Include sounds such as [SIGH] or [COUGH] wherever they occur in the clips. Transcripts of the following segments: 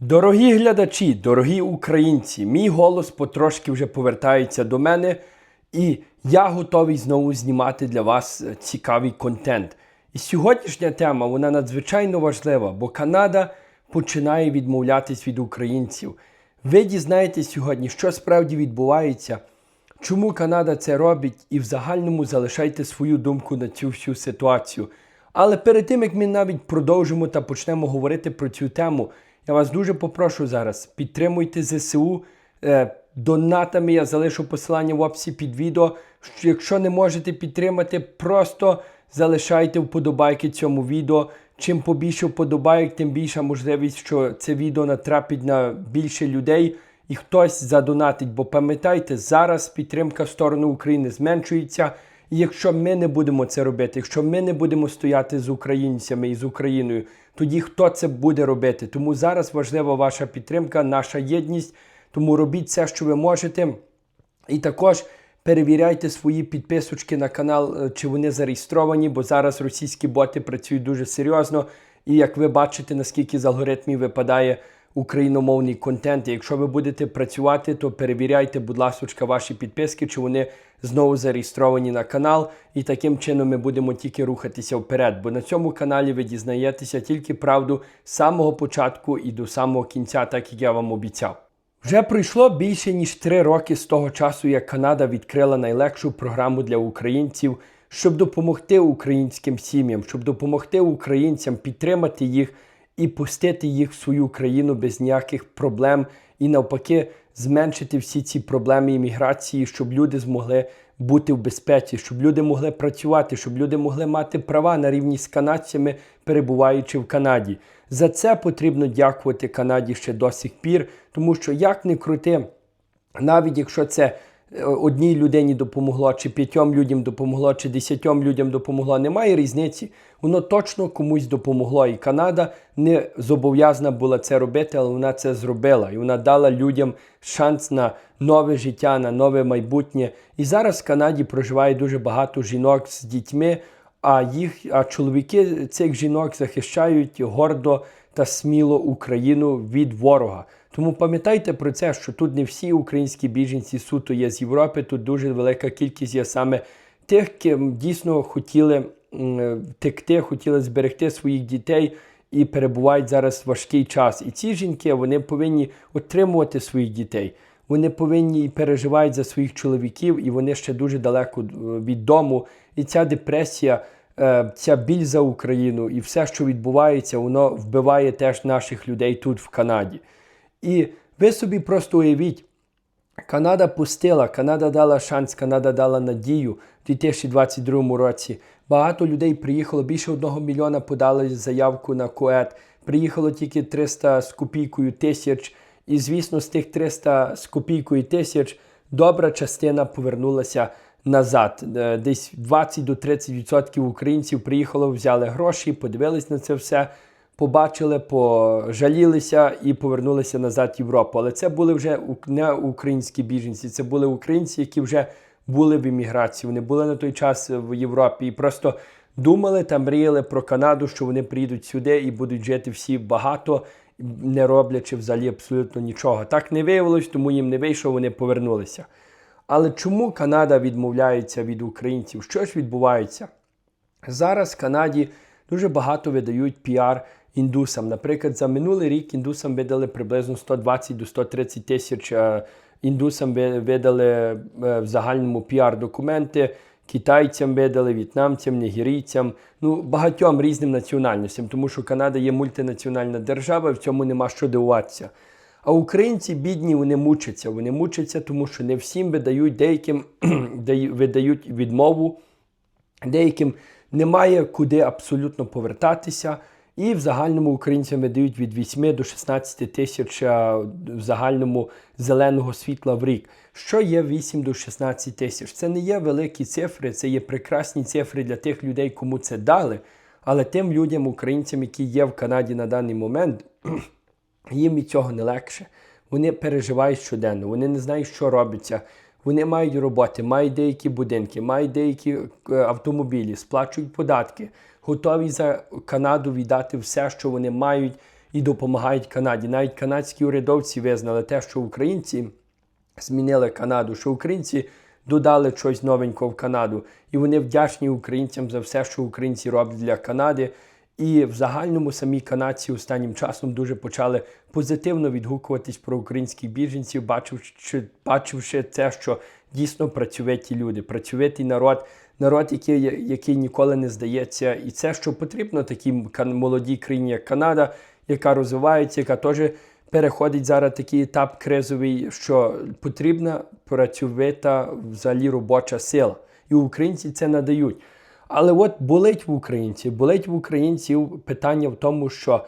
Дорогі глядачі, дорогі українці, мій голос потрошки вже повертається до мене, і я готовий знову знімати для вас е, цікавий контент. І сьогоднішня тема вона надзвичайно важлива, бо Канада починає відмовлятись від українців. Ви дізнаєтесь сьогодні, що справді відбувається, чому Канада це робить, і в загальному залишайте свою думку на цю всю ситуацію. Але перед тим як ми навіть продовжимо та почнемо говорити про цю тему, я вас дуже попрошу зараз підтримуйте ЗСУ. Е, донатами я залишу посилання в описі під відео. Якщо не можете підтримати, просто залишайте вподобайки цьому відео. Чим побільше вподобайок, тим більша можливість, що це відео натрапить на більше людей і хтось задонатить. Бо пам'ятайте, зараз підтримка в сторону України зменшується. Якщо ми не будемо це робити, якщо ми не будемо стояти з українцями і з Україною, тоді хто це буде робити? Тому зараз важлива ваша підтримка, наша єдність. Тому робіть все, що ви можете. І також перевіряйте свої підписочки на канал, е, чи вони зареєстровані, бо зараз російські боти працюють дуже серйозно. І як ви бачите, наскільки з алгоритмів випадає україномовний контент. Якщо ви будете працювати, то перевіряйте, будь ласка, ваші підписки, чи вони знову зареєстровані на канал. І таким чином ми будемо тільки рухатися вперед. Бо на цьому каналі ви дізнаєтеся тільки правду з самого початку і до самого кінця, так як я вам обіцяв. Вже пройшло більше ніж три роки з того часу, як Канада відкрила найлегшу програму для українців, щоб допомогти українським сім'ям, щоб допомогти українцям підтримати їх і пустити їх в свою країну без ніяких проблем, і навпаки зменшити всі ці проблеми імміграції, щоб люди змогли бути в безпеці, щоб люди могли працювати, щоб люди могли мати права на рівні з канадцями, перебуваючи в Канаді. За це потрібно дякувати Канаді ще до сих пір, тому що як не крути, навіть якщо це одній людині допомогло, чи п'ятьом людям допомогло, чи десятьом людям допомогло, немає різниці. Воно точно комусь допомогло. І Канада не зобов'язана була це робити, але вона це зробила. І вона дала людям шанс на нове життя, на нове майбутнє. І зараз в Канаді проживає дуже багато жінок з дітьми. А їх, а чоловіки цих жінок захищають гордо та сміло Україну від ворога. Тому пам'ятайте про це, що тут не всі українські біженці суто є з Європи. Тут дуже велика кількість є саме тих, ким дійсно хотіли втекти, хотіли зберегти своїх дітей і перебувають зараз важкий час. І ці жінки вони повинні отримувати своїх дітей. Вони повинні і переживають за своїх чоловіків, і вони ще дуже далеко е, від дому. І ця депресія, е, ця біль за Україну і все, що відбувається, воно вбиває теж наших людей тут, в Канаді. І ви собі просто уявіть, Канада пустила, Канада дала шанс, Канада дала надію в 2022 році. Багато людей приїхало, більше одного мільйона подали заявку на КОЕТ. Приїхало тільки 300 з копійкою тисяч. І, звісно, з тих 300 з копійкою тисяч добра частина повернулася назад. Е, Десь 20 до 30% українців приїхало, взяли гроші, подивились на це все, побачили, пожалілися і повернулися назад в Європу. Але це були вже не українські біженці, це були українці, які вже були в імміграції. Вони були на той час в Європі і просто думали та мріяли про Канаду, що вони приїдуть сюди і будуть жити всі багато, не роблячи взагалі абсолютно нічого. Так не виявилось, тому їм не вийшло, вони повернулися. Але чому Канада відмовляється від українців? Що ж відбувається? Зараз в Канаді дуже багато видають піар індусам. Наприклад, за минулий рік індусам видали приблизно 120 до 130 тисяч е, індусам видали е, в загальному піар-документи. Китайцям видали, в'єтнамцям, нігерійцям, ну багатьом різним національностям, тому що Канада є мультинаціональна держава, в цьому нема що дивуватися. А українці бідні, вони мучаться. Вони мучаться, тому що не всім видають деяким [CLEARS THROAT] видають відмову, деяким немає куди абсолютно повертатися. І в загальному українцям видають від 8 до 16 тисяч в загальному зеленого світла в рік. Що є 8 до 16 тисяч? Це не є великі цифри, це є прекрасні цифри для тих людей, кому це дали. Але тим людям, українцям, які є в Канаді на даний момент, [CLEARS THROAT] їм від цього не легше. Вони переживають щоденно, вони не знають, що робиться. Вони мають роботи, мають деякі будинки, мають деякі е, автомобілі, сплачують податки, готові за Канаду віддати все, що вони мають. і допомагають Канаді. Навіть канадські урядовці визнали те, що українці змінили Канаду, що українці додали щось новенького в Канаду, і вони вдячні українцям за все, що українці роблять для Канади. І в загальному самі канадці останнім часом дуже почали позитивно відгукуватись про українських біженців, бачивши, бачивши те, що дійсно працьовиті люди, працьовитий народ, народ, який, який ніколи не здається, і це, що потрібно такій молодій країні, як Канада, яка розвивається, яка теж переходить зараз такий етап кризовий, що потрібна працьовита взагалі робоча сила. І українці це надають. Але от болить в українців, болить в українців питання в тому, що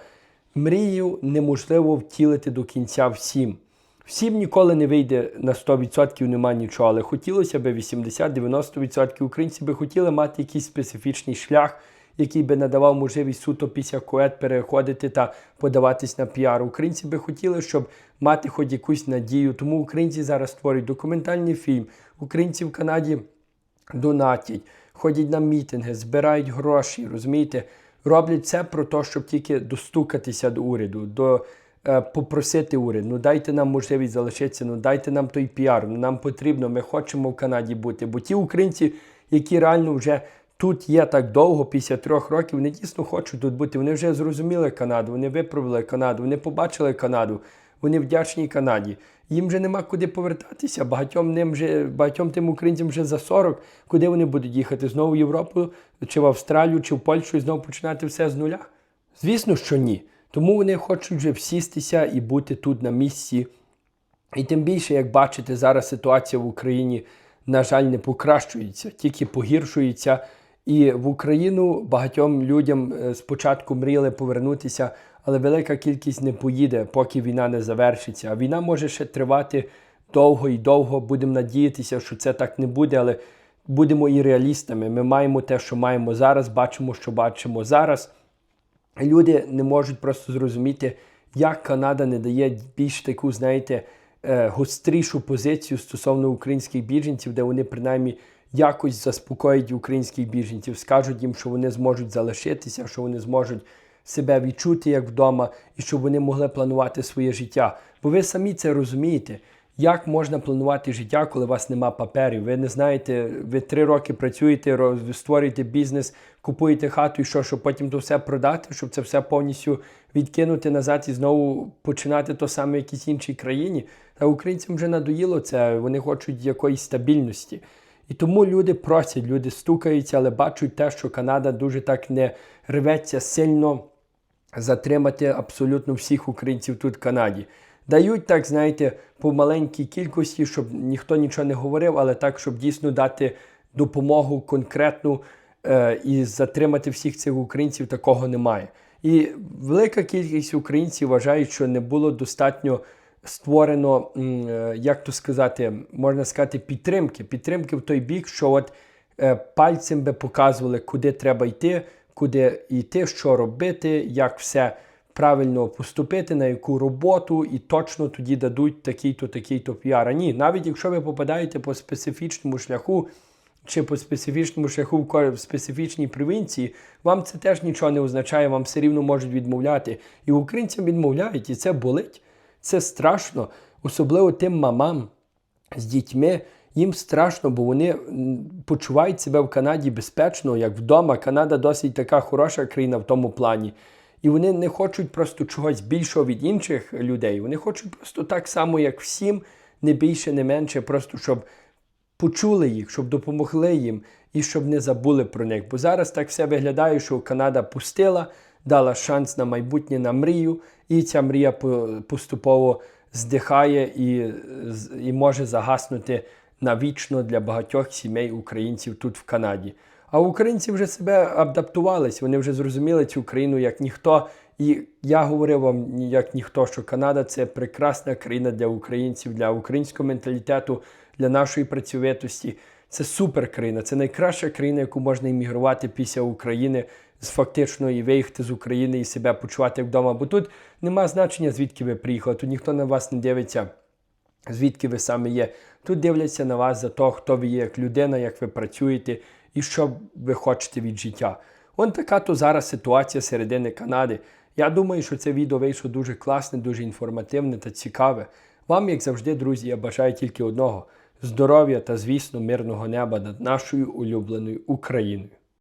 мрію неможливо втілити до кінця всім. Всім ніколи не вийде на 100% нема нічого, але хотілося б 80-90% українці би хотіли мати якийсь специфічний шлях, який би надавав можливість суто після коет переходити та подаватись на піар. Українці би хотіли, щоб мати хоч якусь надію. Тому українці зараз створюють документальний фільм. Українці в Канаді донатять, ходять на мітинги, збирають гроші, розумієте, роблять це про те, щоб тільки достукатися до уряду, до, е, попросити уряд, ну дайте нам можливість залишитися, ну дайте нам той піар, ну нам потрібно, ми хочемо в Канаді бути. Бо ті українці, які реально вже тут є так довго, після трьох років, вони дійсно хочуть тут бути. Вони вже зрозуміли Канаду, вони виправили Канаду, вони побачили Канаду, вони вдячні Канаді. Їм вже нема куди повертатися. Багатьом ним вже багатьом тим українцям вже за 40. Куди вони будуть їхати? Знову в Європу, чи в Австралію, чи в Польщу і знову починати все з нуля? Звісно, що ні. Тому вони хочуть вже всістися і бути тут на місці. І тим більше, як бачите, зараз ситуація в Україні, на жаль, не покращується, тільки погіршується. І в Україну багатьом людям е, спочатку мріяли повернутися, але велика кількість не поїде, поки війна не завершиться. А війна може ще тривати довго і довго. Будемо надіятися, що це так не буде, але будемо і реалістами. Ми маємо те, що маємо зараз, бачимо, що бачимо зараз. Люди не можуть просто зрозуміти, як Канада не дає більш таку, знаєте, е, гострішу позицію стосовно українських біженців, де вони принаймні якось заспокоїть українських біженців, скажуть їм, що вони зможуть залишитися, що вони зможуть себе відчути як вдома, і щоб вони могли планувати своє життя. Бо ви самі це розумієте. Як можна планувати життя, коли у вас нема паперів? Ви не знаєте, ви три роки працюєте, роз- створюєте бізнес, купуєте хату і що, щоб потім то все продати, щоб це все повністю відкинути назад і знову починати то саме в якійсь іншій країні. Та українцям вже надоїло це, вони хочуть якоїсь стабільності. І тому люди просять, люди стукаються, але бачать те, що Канада дуже так не рветься сильно затримати абсолютно всіх українців тут в Канаді. Дають так, знаєте, по маленькій кількості, щоб ніхто нічого не говорив, але так, щоб дійсно дати допомогу конкретну е, і затримати всіх цих українців, такого немає. І велика кількість українців вважають, що не було достатньо створено, е, як то сказати, можна сказати, підтримки. Підтримки в той бік, що от е, пальцем би показували, куди треба йти, куди йти, що робити, як все правильно поступити, на яку роботу, і точно тоді дадуть такий-то, такий-то піар. А ні, навіть якщо ви попадаєте по специфічному шляху. Чи по специфічному шляху в специфічній провінції, вам це теж нічого не означає, вам все рівно можуть відмовляти. І українцям відмовляють, і це болить. Це страшно, особливо тим мамам з дітьми. Їм страшно, бо вони почувають себе в Канаді безпечно, як вдома. Канада досить така хороша країна в тому плані. І вони не хочуть просто чогось більшого від інших людей. Вони хочуть просто так само, як всім, не більше, не менше, просто щоб почули їх, щоб допомогли їм і щоб не забули про них. Бо зараз так все виглядає, що Канада пустила, дала шанс на майбутнє на мрію, і ця мрія поступово здихає і, і може загаснути навічно для багатьох сімей українців тут в Канаді. А українці вже себе адаптувались, вони вже зрозуміли цю країну як ніхто. І я говорив вам як ніхто, що Канада це прекрасна країна для українців, для українського менталітету, для нашої працьовитості. Це супер країна, це найкраща країна, яку можна іммігрувати після України, з фактично і виїхати з України і себе почувати вдома. Бо тут нема значення, звідки ви приїхали. Тут ніхто на вас не дивиться звідки ви саме є. Тут дивляться на вас за того, хто ви є як людина, як ви працюєте і що ви хочете від життя. Он така то зараз ситуація середини Канади. Я думаю, що це відео вийшло дуже класне, дуже інформативне та цікаве. Вам, як завжди, друзі, я бажаю тільки одного здоров'я та, звісно, мирного неба над нашою улюбленою Україною.